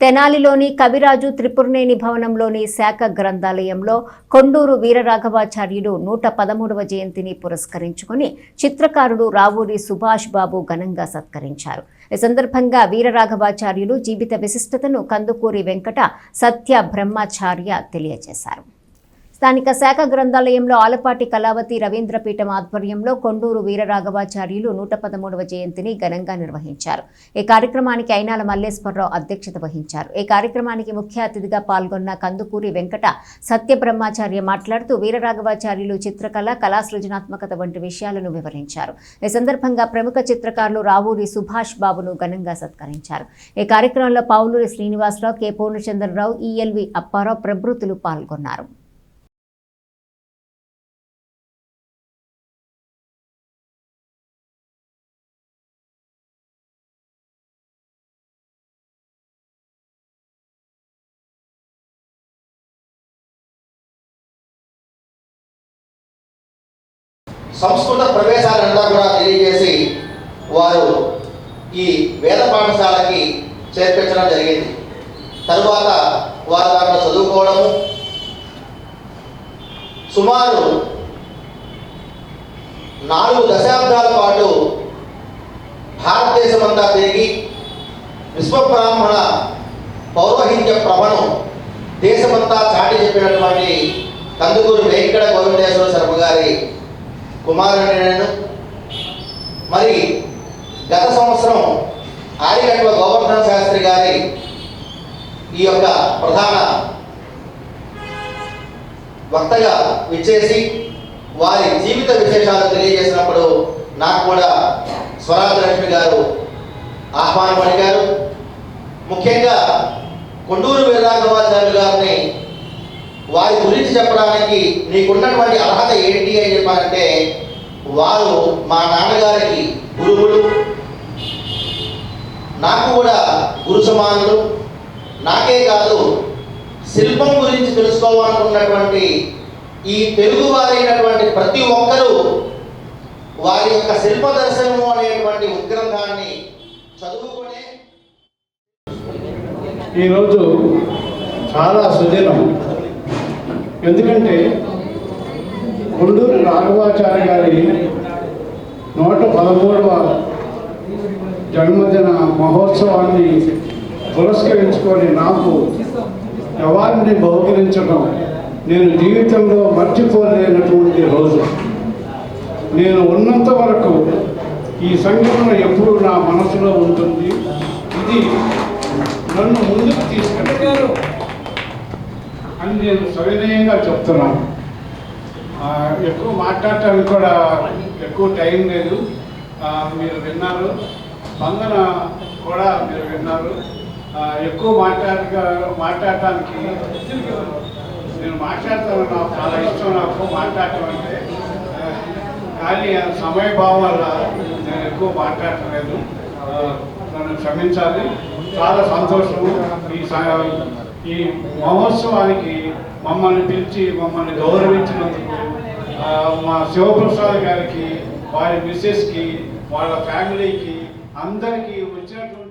తెనాలిలోని కవిరాజు త్రిపురనేని భవనంలోని శాఖ గ్రంథాలయంలో కొండూరు వీరరాఘవాచార్యులు నూట పదమూడవ జయంతిని పురస్కరించుకుని చిత్రకారుడు రావూరి సుభాష్ బాబు ఘనంగా సత్కరించారు. ఈ సందర్భంగా వీరరాఘవాచార్యులు జీవిత విశిష్టతను కందుకూరి వెంకట సత్య బ్రహ్మాచార్య తెలియజేశారు. స్థానిక శాఖ గ్రంథాలయంలో ఆలపాటి కళావతి రవీంద్రపీఠం ఆధ్వర్యంలో కొండూరు వీరరాఘవాచార్యులు నూట పదమూడవ జయంతిని ఘనంగా నిర్వహించారు. ఈ కార్యక్రమానికి అయినాల మల్లేశ్వరరావు అధ్యక్షత వహించారు. ఈ కార్యక్రమానికి ముఖ్య అతిథిగా పాల్గొన్న కందుకూరి వెంకట సత్యబ్రహ్మాచార్య మాట్లాడుతూ వీరరాఘవాచార్యులు చిత్రకళ కళా సృజనాత్మకత వంటి విషయాలను వివరించారు. ఈ సందర్భంగా ప్రముఖ చిత్రకారులు రావూరి సుభాష్ బాబును ఘనంగా సత్కరించారు. ఈ కార్యక్రమంలో పావులూరి శ్రీనివాసరావు కె. పూర్ణచంద్రరావు ఈఎల్వి అప్పారావు ప్రభృతులు పాల్గొన్నారు. సంస్కృత ప్రవేశాలంతా కూడా తెలియజేసి వారు ఈ వేద పాఠశాలకి చేర్పించడం జరిగింది. తరువాత వారు దాంట్లో చదువుకోవడము సుమారు నాలుగు దశాబ్దాల పాటు భారతదేశమంతా తిరిగి విశ్వబ్రాహ్మణ పౌరోహిత్య ప్రభను దేశమంతా చాటి చెప్పినటువంటి కందుకూరు వెంకట గోవిందేశ్వర శర్మ గారి కుమారుని నేను మరి గత సంవత్సరం ఆరిగట్ల గోవర్ధన శాస్త్రి గారి ఈ యొక్క ప్రధాన వక్తగా విచ్చేసి వారి జీవిత విశేషాలు తెలియజేసినప్పుడు నాకు కూడా స్వరాజ్ లక్ష్మి గారు ఆహ్వానం పలికారు. ముఖ్యంగా కొండూరు గురించి చెప్పడానికి నీకున్నటువంటి అర్హత ఏంటి అని చెప్పారంటే వారు మా నాన్నగారికి గురువులు నాకు కూడా గురు సమానులు నాకే కాదు శిల్పం గురించి తెలుసుకోవాలనుకున్నటువంటి ఈ తెలుగు వారైనటువంటి ప్రతి ఒక్కరూ వారి యొక్క శిల్ప దర్శనము అనేటువంటి ఉద్గ్రంథాన్ని చదువుకునే ఈరోజు చాలా సుదినం. ఎందుకంటే కొండూరు రాఘవాచార్య గారి నూట పదమూడవ జన్మదిన మహోత్సవాన్ని పురస్కరించుకొని నాకు అవార్డుని బహుకరించడం నేను జీవితంలో మర్చిపోలేనటువంటి రోజు. నేను ఉన్నంత వరకు ఈ సంఘటన ఎప్పుడు నా మనసులో ఉంటుంది. ఇది నన్ను ముందుకు తీసుకెళ్తారు అని నేను సవినయంగా చెప్తున్నాను. ఎక్కువ మాట్లాడటానికి కూడా ఎక్కువ టైం లేదు. మీరు విన్నారు. స్పందన కూడా మీరు విన్నారు. ఎక్కువ మాట్లాడక మాట్లాడటానికి నేను మాట్లాడతాను. నాకు చాలా ఇష్టం నాకు మాట్లాడటం అంటే కానీ సమయభావం వల్ల నేను ఎక్కువ మాట్లాడటం లేదు. నన్ను క్షమించాలి. చాలా సంతోషము. ఈ స- ఈ మహోత్సవానికి మమ్మల్ని పిలిచి మమ్మల్ని గౌరవించినందుకు మా శివప్రసాద్ గారికి వారి మిస్సెస్కి వాళ్ళ ఫ్యామిలీకి అందరికీ వచ్చినటువంటి